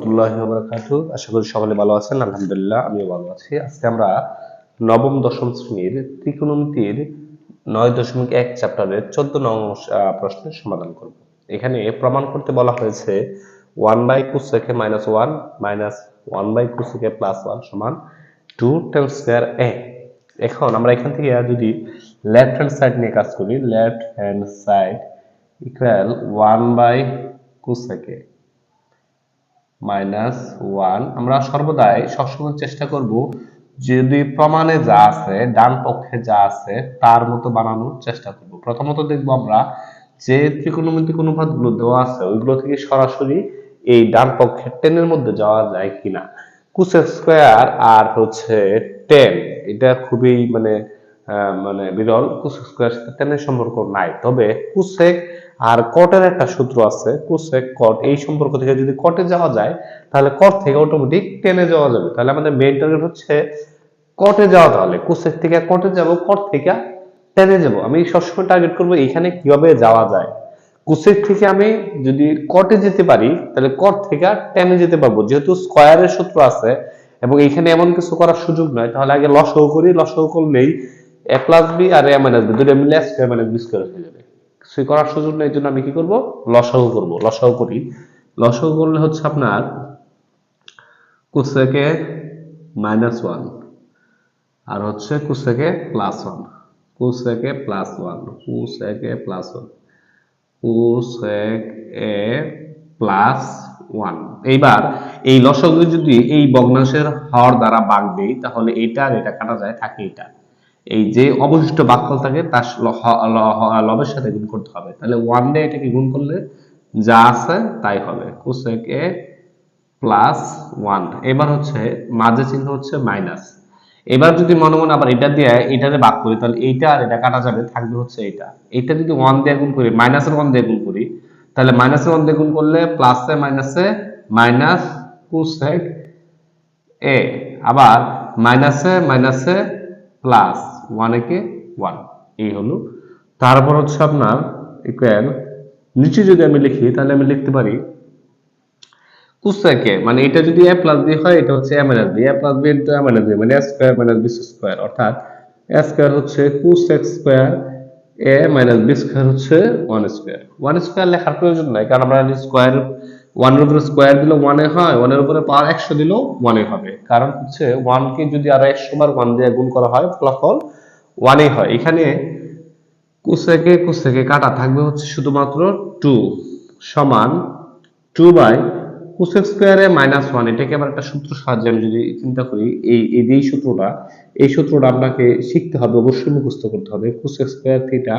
রহমতুল্লাহ বারাকাতু আশা করি সকলে ভালো আছেন, আলহামদুলিল্লাহ, আমিও ভালো আছি। আজকে আমরা নবম, দশম শ্রেণির ত্রিকোণমিতির নয় দশমিক এক চ্যাপ্টারের চোদ্দ নং প্রশ্নের সমাধান করব। এখানে প্রমাণ করতে বলা হয়েছে one by cosec A minus one minus one by cosec A plus one সমান টু টেন স্কোয়ার এ। এখন আমরা এখান থেকে যদি লেফট হ্যান্ড সাইড নিয়ে কাজ করি left hand side equal one by cosec A minus one. আমরা সর্বদাই সবসময় চেষ্টা করব, যদি প্রমাণে যা আছে, ডান পক্ষে যা আছে, তার মতো বানানোর চেষ্টা করব। প্রথমত দেখব আমরা যে ত্রিকোণমিতিক অনুপাতগুলো দেওয়া আছে, ওইগুলো থেকে সরাসরি এই ডান পক্ষের টেনের মধ্যে যাওয়া যায় কিনা। কুসেক স্কোয়ার আর হচ্ছে টেন, এটা খুবই মানে মানে বিরল। কুসেক স্কোয়ার সাথে টেনের সম্পর্ক নাই। তবে কুসেক আর কটের একটা সূত্র আছে কুসেক কট এই সম্পর্ক থেকে যদি কটে যাওয়া যায়, তাহলে কট থেকে অটোমেটিক টেনে যাওয়া যাবে। তাহলে আমাদের মেইন টার্গেট হচ্ছে কটে যাওয়া তাহলে। কুসেক থেকে কটে যাব কট থেকে টেনে যাব। আমি সবসময় টার্গেট করব এখানে কীভাবে যাওয়া যায়। কুসেক থেকে আমি যদি কটে যেতে পারি, তাহলে কট থেকে টেনে যেতে পারব। যেহেতু স্কয়ারের সূত্র আছে এবং এখানে এমন কিছু করার সুযোগ নয় তাহলে আগে লসও করি, লসও করলেই এ প্লাস বি আর এ মাইনাস বি দুটো মিলে স্কয়ার মাইনাস বি স্কয়ার হয়ে যাবে। কিছুই করার সুযোগ নেই জন্য আমি কি করব? লসাগু করব। লসাগু করি। লসাগু করলে হচ্ছে আপনার কুসেকে মাইনাস ওয়ান আর হচ্ছে cosec A plus one cosec A plus one cosec A plus one cosec A plus one এইবার এই লসগু যদি এই ভগ্নাংশের হর দ্বারা ভাগ দেই, তাহলে এটা আর এটা কাটা যায়, থাকে এটা। এই যে অবশিষ্ট ভাগফল থাকে, তার লবের সাথে গুণ করতে হবে। তাহলে ওয়ান দিয়ে এটাকে গুণ করলে যা আছে তাই হবে। কোসেক এ প্লাস ওয়ান এবার হচ্ছে মাঝে চিহ্ন হচ্ছে মাইনাস এবার যদি মনে মনে আবার এটা দিয়ে এটাতে ভাগ করি, তাহলে এইটা আর এটা কাটা যাবে, থাকবে হচ্ছে এটা এটা যদি ওয়ান দিয়ে গুণ করি মাইনাসের ওয়ান দিয়ে গুণ করি, তাহলে মাইনাসের ওয়ান দিয়ে গুণ করলে প্লাসে মাইনাসে মাইনাস কোসেক এ। আবার মাইনাসে মাইনাসে প্লাস ওয়ান একে ওয়ান এই হলো। তারপর হচ্ছে আপনার ইকুয়াল নিচে যদি আমি লিখি, তাহলে আমি লিখতে পারি কুসেকে মানে এটা যদি a প্লাস বি হয়, এটা হচ্ছে a minus B a plus B into B মানে স্কয়ার মাইনাস বি স্কয়ার অর্থাৎ a স্কয়ার হচ্ছে square a minus B square হচ্ছে 1 স্কয়ার 1 স্কয়ার লেখার প্রয়োজন নাই, কারণ আমরা স্কয়ার 1 এর উপরে স্কয়ার দিলে 1 এ হয় 1 এর উপরে পাওয়ার 100 দিলেও 1 এ হবে। কারণ হচ্ছে 1 কে যদি আরও 100 বার ওয়ান দিয়ে গুণ করা হয়, ফলাফল 1 এ হয়। এখানে কোসেকে কোসেকে কাটা থাকবে হচ্ছে শুধুমাত্র টু সমান টু বাই কোসেক স্কোয়ারে মাইনাস ওয়ান এটাকে আবার একটা সূত্র সাহায্যে আমি যদি চিন্তা করি, এই এই যে সূত্রটা, এই সূত্রটা আপনাকে শিখতে হবে, অবশ্যই মুখস্থ করতে হবে। Cosec square theta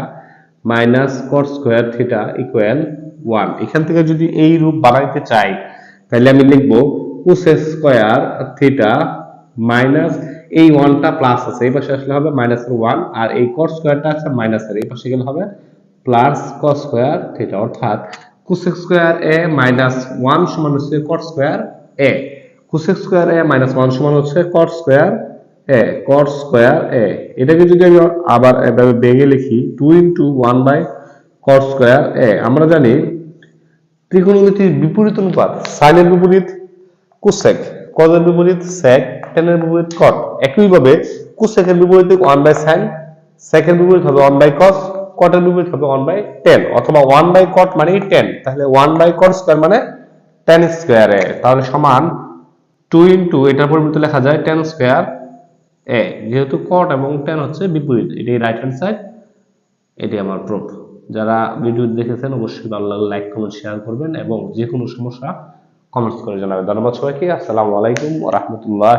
minus cot square theta equal one এখান থেকে যদি এই রূপ বানাইতে চাই, তাহলে আমি লিখব কোসেক স্কোয়ার থিটা মাইনাস এই ওয়ানটা প্লাস আছে। এই পাশে আসলে হবে মাইনাসের ওয়ান আর এই কট স্কোয়ারটা আছে মাইনাসের এই পাশে গেলে হবে প্লাস কস স্কোয়ার থিটা অর্থাৎ cosec square A minus one সমান হচ্ছে cot square A cosec square A minus one সমান হচ্ছে কট স্কোয়ার এ কট স্কোয়ার এ এটাকে যদি আমি আবার এভাবে ভেঙে লিখি two into one by cot square A আমরা জানি ত্রিকোণমিতির বিপরীত অনুপাত সাইনের বিপরীত কোসেক কজের বিপরীত সেক টেনের বিপরীত কট একইভাবে কোসেকের বিপরীতে ওয়ান বাই সাইন সেকের বিপরীত হবে ওয়ান বাই কস কটের বিপরীত হবে ওয়ান বাই টেন অথবা ওয়ান বাই কট মানে টেন তাহলে ওয়ান বাই কট স্কোয়ার মানে টেন স্কোয়ারে তাহলে সমান টু ইন্টু এটার পরিবর্তে লেখা যায় টেন স্কোয়ার এ যেহেতু কট এবং টেন হচ্ছে বিপরীত এটি রাইট হ্যান্ড সাইড এটি আমার প্রুফ যারা ভিডিও দেখেছেন, অবশ্যই ভালো লাগলে লাইক কমেন্ট শেয়ার করবেন এবং যে কোনো সমস্যা কমেন্টস করে জানাবেন। ধন্যবাদ সবাইকে। আসসালামু আলাইকুম রহমতুল্লাহ